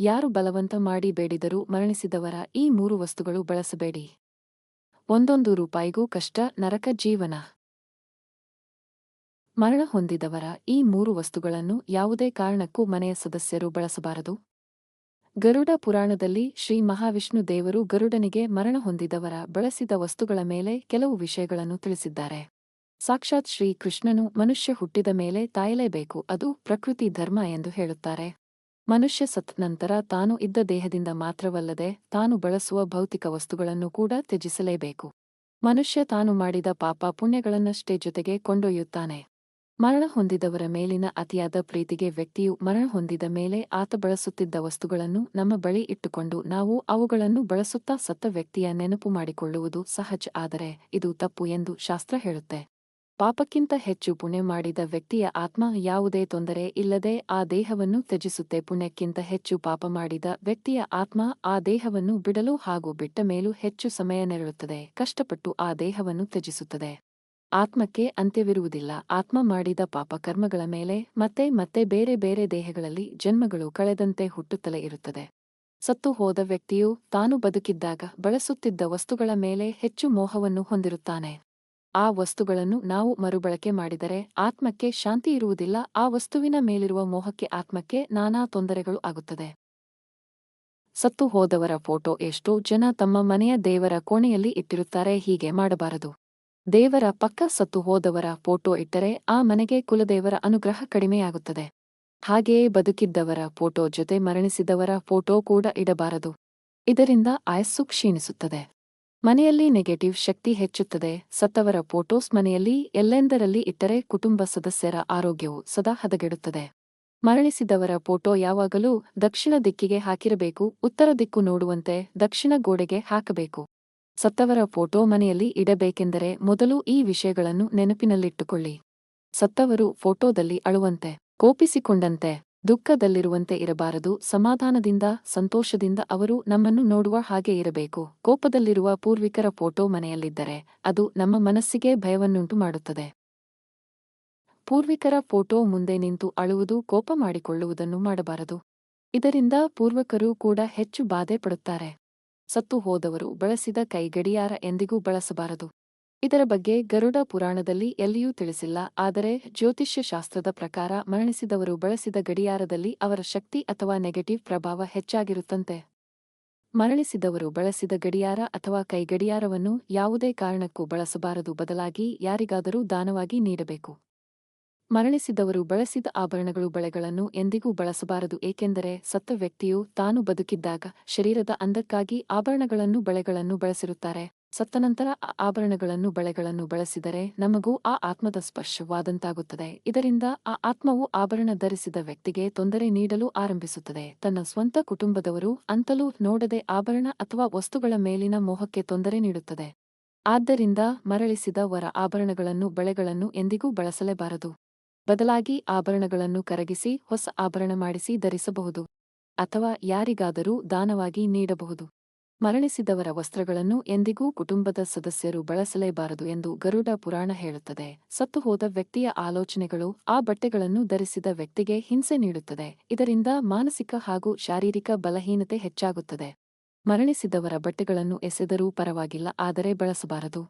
ಯಾರು ಬಲವಂತ ಮಾಡಿ ಬೇಡಿದರೂ ಮರಣಿಸಿದವರ ಈ ಮೂರು ವಸ್ತುಗಳು ಬಳಸಬೇಡಿ. ಒಂದೊಂದು ರೂಪಾಯಿಗೂ ಕಷ್ಟ, ನರಕ ಜೀವನ. ಮರಣ ಹೊಂದಿದವರ ಈ ಮೂರು ವಸ್ತುಗಳನ್ನು ಯಾವುದೇ ಕಾರಣಕ್ಕೂ ಮನೆಯ ಸದಸ್ಯರು ಬಳಸಬಾರದು. ಗರುಡ ಪುರಾಣದಲ್ಲಿ ಶ್ರೀ ಮಹಾವಿಷ್ಣು ದೇವರು ಗರುಡನಿಗೆ ಮರಣ ಹೊಂದಿದವರ ಬಳಸಿದ ವಸ್ತುಗಳ ಮೇಲೆ ಕೆಲವು ವಿಷಯಗಳನ್ನು ತಿಳಿಸಿದ್ದಾರೆ. ಸಾಕ್ಷಾತ್ ಶ್ರೀ ಕೃಷ್ಣನು ಮನುಷ್ಯ ಹುಟ್ಟಿದ ಮೇಲೆ ತಾಯಲೇಬೇಕು, ಅದು ಪ್ರಕೃತಿ ಧರ್ಮ ಎಂದು ಹೇಳುತ್ತಾರೆ. ಮನುಷ್ಯ ಸತ್ ನಂತರ ತಾನು ಇದ್ದ ದೇಹದಿಂದ ಮಾತ್ರವಲ್ಲದೆ ತಾನು ಬಳಸುವ ಭೌತಿಕ ವಸ್ತುಗಳನ್ನು ಕೂಡ ತ್ಯಜಿಸಲೇಬೇಕು. ಮನುಷ್ಯ ತಾನು ಮಾಡಿದ ಪಾಪ ಪುಣ್ಯಗಳನ್ನಷ್ಟೇ ಜೊತೆಗೆ ಕೊಂಡೊಯ್ಯುತ್ತಾನೆ. ಮರಣ ಹೊಂದಿದವರ ಮೇಲಿನ ಅತಿಯಾದ ಪ್ರೀತಿಗೆ ವ್ಯಕ್ತಿಯು ಮರಣ ಹೊಂದಿದ ಮೇಲೆ ಆತ ಬಳಸುತ್ತಿದ್ದ ವಸ್ತುಗಳನ್ನು ನಮ್ಮ ಬಳಿ ಇಟ್ಟುಕೊಂಡು ನಾವು ಅವುಗಳನ್ನು ಬಳಸುತ್ತಾ ಸತ್ತ ವ್ಯಕ್ತಿಯ ನೆನಪು ಮಾಡಿಕೊಳ್ಳುವುದು ಸಹಜ, ಆದರೆ ಇದು ತಪ್ಪು ಎಂದು ಶಾಸ್ತ್ರ ಹೇಳುತ್ತೆ. ಪಾಪಕ್ಕಿಂತ ಹೆಚ್ಚು ಪುಣೆ ಮಾಡಿದ ವ್ಯಕ್ತಿಯ ಆತ್ಮ ಯಾವುದೇ ತೊಂದರೆ ಇಲ್ಲದೆ ಆ ದೇಹವನ್ನು ತ್ಯಜಿಸುತ್ತೆ. ಪುಣ್ಯಕ್ಕಿಂತ ಹೆಚ್ಚು ಪಾಪ ಮಾಡಿದ ವ್ಯಕ್ತಿಯ ಆತ್ಮ ಆ ದೇಹವನ್ನು ಬಿಡಲು ಹಾಗೂ ಬಿಟ್ಟ ಮೇಲೂ ಹೆಚ್ಚು ಸಮಯ ನೆರಳುತ್ತದೆ. ಕಷ್ಟಪಟ್ಟು ಆ ದೇಹವನ್ನು ತ್ಯಜಿಸುತ್ತದೆ. ಆತ್ಮಕ್ಕೆ ಅಂತ್ಯವಿರುವುದಿಲ್ಲ. ಆತ್ಮ ಮಾಡಿದ ಪಾಪ ಕರ್ಮಗಳ ಮೇಲೆ ಮತ್ತೆ ಮತ್ತೆ ಬೇರೆ ಬೇರೆ ದೇಹಗಳಲ್ಲಿ ಜನ್ಮಗಳು ಕಳೆದಂತೆ ಹುಟ್ಟುತ್ತಲೇ ಇರುತ್ತದೆ. ಸತ್ತು ಹೋದ ವ್ಯಕ್ತಿಯು ತಾನು ಬದುಕಿದ್ದಾಗ ಬಳಸುತ್ತಿದ್ದ ವಸ್ತುಗಳ ಮೇಲೆ ಹೆಚ್ಚು ಮೋಹವನ್ನು ಹೊಂದಿರುತ್ತಾನೆ. ಆ ವಸ್ತುಗಳನ್ನು ನಾವು ಮರುಬಳಕೆ ಮಾಡಿದರೆ ಆತ್ಮಕ್ಕೆ ಶಾಂತಿ ಇರುವುದಿಲ್ಲ, ಆ ವಸ್ತುವಿನ ಮೇಲಿರುವ ಮೋಹಕ್ಕೆ ಆತ್ಮಕ್ಕೆ ನಾನಾ ತೊಂದರೆಗಳು ಆಗುತ್ತದೆ. ಸತ್ತು ಹೋದವರ ಫೋಟೋ ಎಷ್ಟೋ ಜನ ತಮ್ಮ ಮನೆಯ ದೇವರ ಕೋಣೆಯಲ್ಲಿ ಇಟ್ಟಿರುತ್ತಾರೆ, ಹೀಗೆ ಮಾಡಬಾರದು. ದೇವರ ಪಕ್ಕ ಸತ್ತು ಹೋದವರ ಫೋಟೋ ಇಟ್ಟರೆ ಆ ಮನೆಗೆ ಕುಲದೇವರ ಅನುಗ್ರಹ ಕಡಿಮೆಯಾಗುತ್ತದೆ. ಹಾಗೆಯೇ ಬದುಕಿದ್ದವರ ಫೋಟೋ ಜೊತೆ ಮರಣಿಸಿದವರ ಫೋಟೋ ಕೂಡ ಇಡಬಾರದು. ಇದರಿಂದ ಆಯಸ್ಸು ಕ್ಷೀಣಿಸುತ್ತದೆ. ಮನೆಯಲ್ಲಿ ನೆಗೆಟಿವ್ ಶಕ್ತಿ ಹೆಚ್ಚುತ್ತದೆ. ಸತ್ತವರ ಫೋಟೋಸ್ ಮನೆಯಲ್ಲಿ ಎಲ್ಲೆಂದರಲ್ಲಿ ಇಟ್ಟರೆ ಕುಟುಂಬ ಸದಸ್ಯರ ಆರೋಗ್ಯವು ಸದಾ ಹದಗೆಡುತ್ತದೆ. ಮರಣಿಸಿದವರ ಫೋಟೋ ಯಾವಾಗಲೂ ದಕ್ಷಿಣ ದಿಕ್ಕಿಗೆ ಹಾಕಿರಬೇಕು, ಉತ್ತರ ದಿಕ್ಕು ನೋಡುವಂತೆ ದಕ್ಷಿಣ ಗೋಡೆಗೆ ಹಾಕಬೇಕು. ಸತ್ತವರ ಫೋಟೋ ಮನೆಯಲ್ಲಿ ಇಡಬೇಕೆಂದರೆ ಮೊದಲು ಈ ವಿಷಯಗಳನ್ನು ನೆನಪಿನಲ್ಲಿಟ್ಟುಕೊಳ್ಳಿ. ಸತ್ತವರು ಫೋಟೋದಲ್ಲಿ ಅಳುವಂತೆ, ಕೋಪಿಸಿಕೊಂಡಂತೆ. ದುಃಖದಲ್ಲಿರುವಂತೆ ಇರಬಾರದು, ಸಮಾಧಾನದಿಂದ, ಸಂತೋಷದಿಂದ ಅವರು ನಮ್ಮನ್ನು ನೋಡುವ ಹಾಗೆ ಇರಬೇಕು. ಕೋಪದಲ್ಲಿರುವ ಪೂರ್ವಿಕರ ಫೋಟೋ ಮನೆಯಲ್ಲಿದ್ದರೆ ಅದು ನಮ್ಮ ಮನಸ್ಸಿಗೆ ಭಯವನ್ನುಂಟು ಮಾಡುತ್ತದೆ. ಪೂರ್ವಿಕರ ಫೋಟೋ ಮುಂದೆ ನಿಂತು ಅಳುವುದು, ಕೋಪ ಮಾಡಿಕೊಳ್ಳುವುದನ್ನು ಮಾಡಬಾರದು. ಇದರಿಂದ ಪೂರ್ವಕರು ಕೂಡ ಹೆಚ್ಚು ಬಾಧೆ ಪಡುತ್ತಾರೆ ಸತ್ತು ಹೋದವರು ಬಳಸಿದ ಕೈಗಡಿಯಾರ ಎಂದಿಗೂ ಬಳಸಬಾರದು. ಇದರ ಬಗ್ಗೆ ಗರುಡ ಪುರಾಣದಲ್ಲಿ ಎಲ್ಲಿಯೂ ತಿಳಿಸಿಲ್ಲ, ಆದರೆ ಜ್ಯೋತಿಷ್ಯ ಶಾಸ್ತ್ರದ ಪ್ರಕಾರ ಮರಣಿಸಿದವರು ಬಳಸಿದ ಗಡಿಯಾರದಲ್ಲಿ ಅವರ ಶಕ್ತಿ ಅಥವಾ ನೆಗೆಟಿವ್ ಪ್ರಭಾವ ಹೆಚ್ಚಾಗಿರುತ್ತಂತೆ. ಮರಣಿಸಿದವರು ಬಳಸಿದ ಗಡಿಯಾರ ಅಥವಾ ಕೈಗಡಿಯಾರವನ್ನು ಯಾವುದೇ ಕಾರಣಕ್ಕೂ ಬಳಸಬಾರದು, ಬದಲಾಗಿ ಯಾರಿಗಾದರೂ ದಾನವಾಗಿ ನೀಡಬೇಕು. ಮರಣಿಸಿದವರು ಬಳಸಿದ ಆಭರಣಗಳು ಬಳೆಗಳನ್ನು ಎಂದಿಗೂ ಬಳಸಬಾರದು, ಏಕೆಂದರೆ ಸತ್ತ ವ್ಯಕ್ತಿಯು ತಾನು ಬದುಕಿದ್ದಾಗ ಶರೀರದ ಅಂದಕ್ಕಾಗಿ ಆಭರಣಗಳನ್ನು, ಬಳೆಗಳನ್ನು ಬಳಸಿರುತ್ತಾರೆ. ಸತ್ತ ನಂತರ ಆಭರಣಗಳನ್ನು, ಬಳೆಗಳನ್ನು ಬಳಸಿದರೆ ನಮಗೂ ಆ ಆತ್ಮದ ಸ್ಪರ್ಶವಾದಂತಾಗುತ್ತದೆ. ಇದರಿಂದ ಆ ಆತ್ಮವು ಆಭರಣ ಧರಿಸಿದ ವ್ಯಕ್ತಿಗೆ ತೊಂದರೆ ನೀಡಲು ಆರಂಭಿಸುತ್ತದೆ. ತನ್ನ ಸ್ವಂತ ಕುಟುಂಬದವರು ಅಂತಲೂ ನೋಡದೆ ಆಭರಣ ಅಥವಾ ವಸ್ತುಗಳ ಮೇಲಿನ ಮೋಹಕ್ಕೆ ತೊಂದರೆ ನೀಡುತ್ತದೆ. ಆದ್ದರಿಂದ ಮರಳಿಸಿದ ವರ ಆಭರಣಗಳನ್ನು, ಬಳೆಗಳನ್ನು ಎಂದಿಗೂ ಬಳಸಲೇಬಾರದು. ಬದಲಾಗಿ ಆಭರಣಗಳನ್ನು ಕರಗಿಸಿ, ಹೊಸ ಆಭರಣ ಮಾಡಿಸಿ ಧರಿಸಬಹುದು. ಅಥವಾ ಯಾರಿಗಾದರೂ ದಾನವಾಗಿ ನೀಡಬಹುದು. ಮರಣಿಸಿದವರ ವಸ್ತ್ರಗಳನ್ನು ಎಂದಿಗೂ ಕುಟುಂಬದ ಸದಸ್ಯರು ಬಳಸಲೇಬಾರದು ಎಂದು ಗರುಡ ಪುರಾಣ ಹೇಳುತ್ತದೆ. ಸತ್ತು ಹೋದ ವ್ಯಕ್ತಿಯ ಆಲೋಚನೆಗಳು ಆ ಬಟ್ಟೆಗಳನ್ನು ಧರಿಸಿದ ವ್ಯಕ್ತಿಗೆ ಹಿಂಸೆ ನೀಡುತ್ತದೆ. ಇದರಿಂದ ಮಾನಸಿಕ ಹಾಗೂ ಶಾರೀರಿಕ ಬಲಹೀನತೆ ಹೆಚ್ಚಾಗುತ್ತದೆ. ಮರಣಿಸಿದವರ ಬಟ್ಟೆಗಳನ್ನು ಎಸೆದರೂ ಪರವಾಗಿಲ್ಲ, ಆದರೆ ಬಳಸಬಾರದು.